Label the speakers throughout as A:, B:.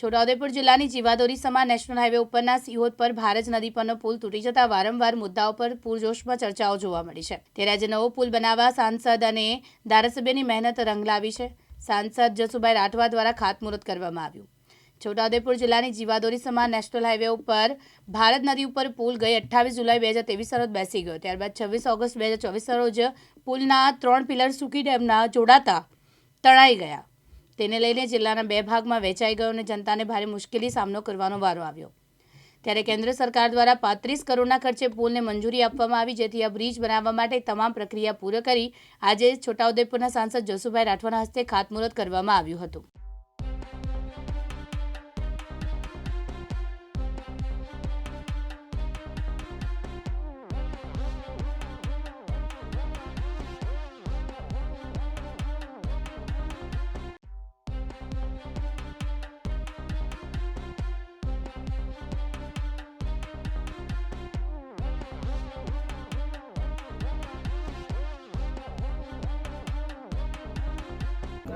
A: છોટાઉદેપુર જિલ્લાની જીવાદોરી સમા national highway ઉપરના સિહોદ પર ભારજ નદી પરનો પુલ તૂટી જતા વારંવાર મુદ્દાઓ પર પૂરજોશમાં ચર્ચાઓ જોવા મળી છે. ત્યારે આજે નવો પુલ બનાવવા સાંસદ અને ધારાસભ્યની મહેનત રંગ લાવી છે. સાંસદ જસુભાઈ રાઠવા દ્વારા ખાતમુહૂર્ત કરવામાં આવ્યું. છોટાઉદેપુર જિલ્લાની જીવાદોરી સમા નેશનલ હાઈવે ઉપર ભારત નદી ઉપર પુલ ગઈ અઠ્ઠાવીસ જુલાઈ બે હજાર ત્રેવીસ રોજ બેસી ગયો. ત્યારબાદ છવ્વીસ ઓગસ્ટ બે હજાર ચોવીસ રોજ પુલના ત્રણ પિલર સુકી ડેમના જોડાતા તણાઈ ગયા. તેને લઈને જિલ્લાના બે ભાગમાં વેચાઈ ગયો અને જનતાને ભારે મુશ્કેલી સામનો કરવાનો વારો આવ્યો. ત્યારે કેન્દ્ર સરકાર દ્વારા પાંત્રીસ કરોડના ખર્ચે પુલને મંજૂરી આપવામાં આવી, જેથી આ બ્રિજ બનાવવા માટે તમામ પ્રક્રિયા પૂરી કરી આજે છોટાઉદેપુરના સાંસદ જસુભાઈ રાઠવાના હસ્તે ખાતમુહૂર્ત કરવામાં આવ્યું હતું.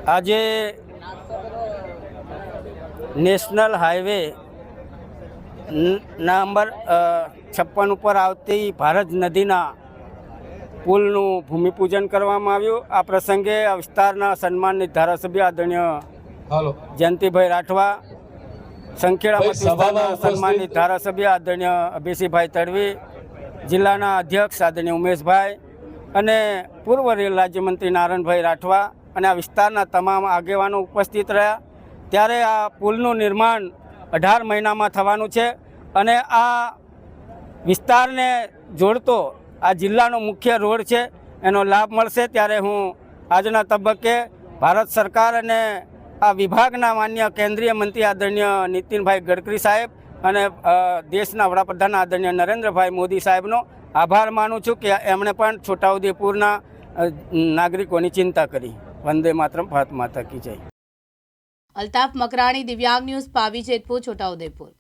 B: આજે નેશનલ હાઈવે નંબર છપ્પન ઉપર આવતી ભારત નદીના પુલનું ભૂમિપૂજન કરવામાં આવ્યું. આ પ્રસંગે આ વિસ્તારના સન્માનિત ધારાસભ્ય આદરણીય જયંતિભાઈ રાઠવા સંખેડા
C: સભાના
B: સન્માનિત ધારાસભ્ય આદરણીય અભિષીભાઈ તડવી જિલ્લાના અધ્યક્ષ આદરણીય ઉમેશભાઈ અને પૂર્વ રેલ રાજ્યમંત્રી નારાયણભાઈ રાઠવા અને આ વિસ્તારના તમામ આગેવાનો ઉપસ્થિત રહ્યા. ત્યારે આ પુલનું નિર્માણ અઢાર મહિનામાં થવાનું છે અને આ વિસ્તારને જોડતો આ જિલ્લાનો મુખ્ય રોડ છે, એનો લાભ મળશે. ત્યારે હું આજના તબક્કે ભારત સરકાર અને આ વિભાગના માન્ય કેન્દ્રીય મંત્રી આદરણીય નીતિનભાઈ ગડકરી સાહેબ અને દેશના વડાપ્રધાન આદરણીય નરેન્દ્રભાઈ મોદી સાહેબનો આભાર માનું છું કે એમણે પણ છોટાઉદેપુરના નાગરિકોની ચિંતા કરી. વંદે માતરમ ભારત માતા કી જય.
A: અલ્તાફ મકરાણી દિવ્યાંગ ન્યૂઝ પાવી જેતપુર છોટાઉદેપુર.